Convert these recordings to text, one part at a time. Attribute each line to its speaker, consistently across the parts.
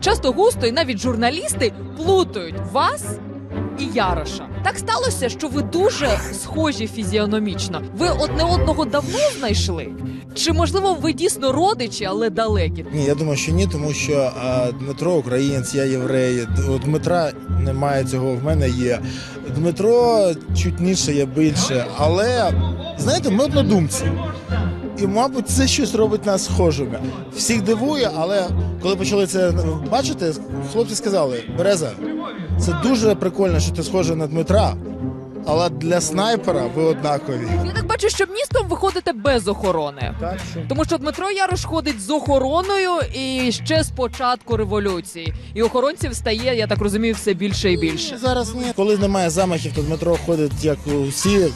Speaker 1: Часто густо і навіть журналісти плутають вас і Яроша. Так сталося, що ви дуже схожі фізіономічно. Ви одне одного давно знайшли? Чи можливо ви дійсно родичі, але далекі?
Speaker 2: Ні, я думаю, що ні, тому що а, Дмитро українець, я єврей. У Дмитра немає цього, в мене є. Дмитро чутніше, я більше. Але знаєте, ми однодумці. І, мабуть, це щось робить нас схожими. Всіх дивує, але коли почали це бачити, хлопці сказали: Береза, це дуже прикольно, що ти схожа на Дмитра, але для снайпера ви однакові.
Speaker 1: Я так бачу, що містом ви ходите без охорони.
Speaker 2: Так що
Speaker 1: Тому що Дмитро Ярош ходить з охороною і ще з початку революції. І охоронців стає, я так розумію, все більше і більше.
Speaker 2: Зараз ні. Коли немає замахів, то Дмитро ходить як усі,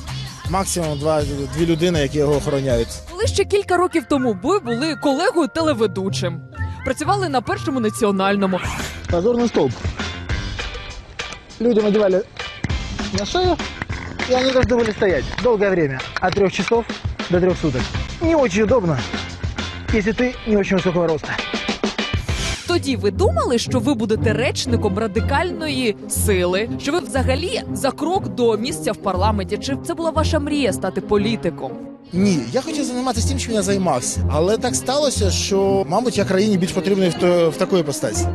Speaker 2: максимум два, дві людини, які його охороняють.
Speaker 1: Коли ще кілька років тому ви були колегою телеведучим, працювали на першому національному.
Speaker 2: Позорный столб. Люди надевали на шею, и они должны были стоять долгое время, от трех часов до трех суток. Не очень удобно, если ты не очень высокого роста.
Speaker 1: Тоді ви думали, що ви будете речником радикальної сили, що ви взагалі за крок до місця в парламенті? Чи це була ваша мрія стати політиком?
Speaker 2: Ні, я хотів займатися тим, чим я займався. Але так сталося, що, мабуть, я країні більш потрібний в, в такої постаті.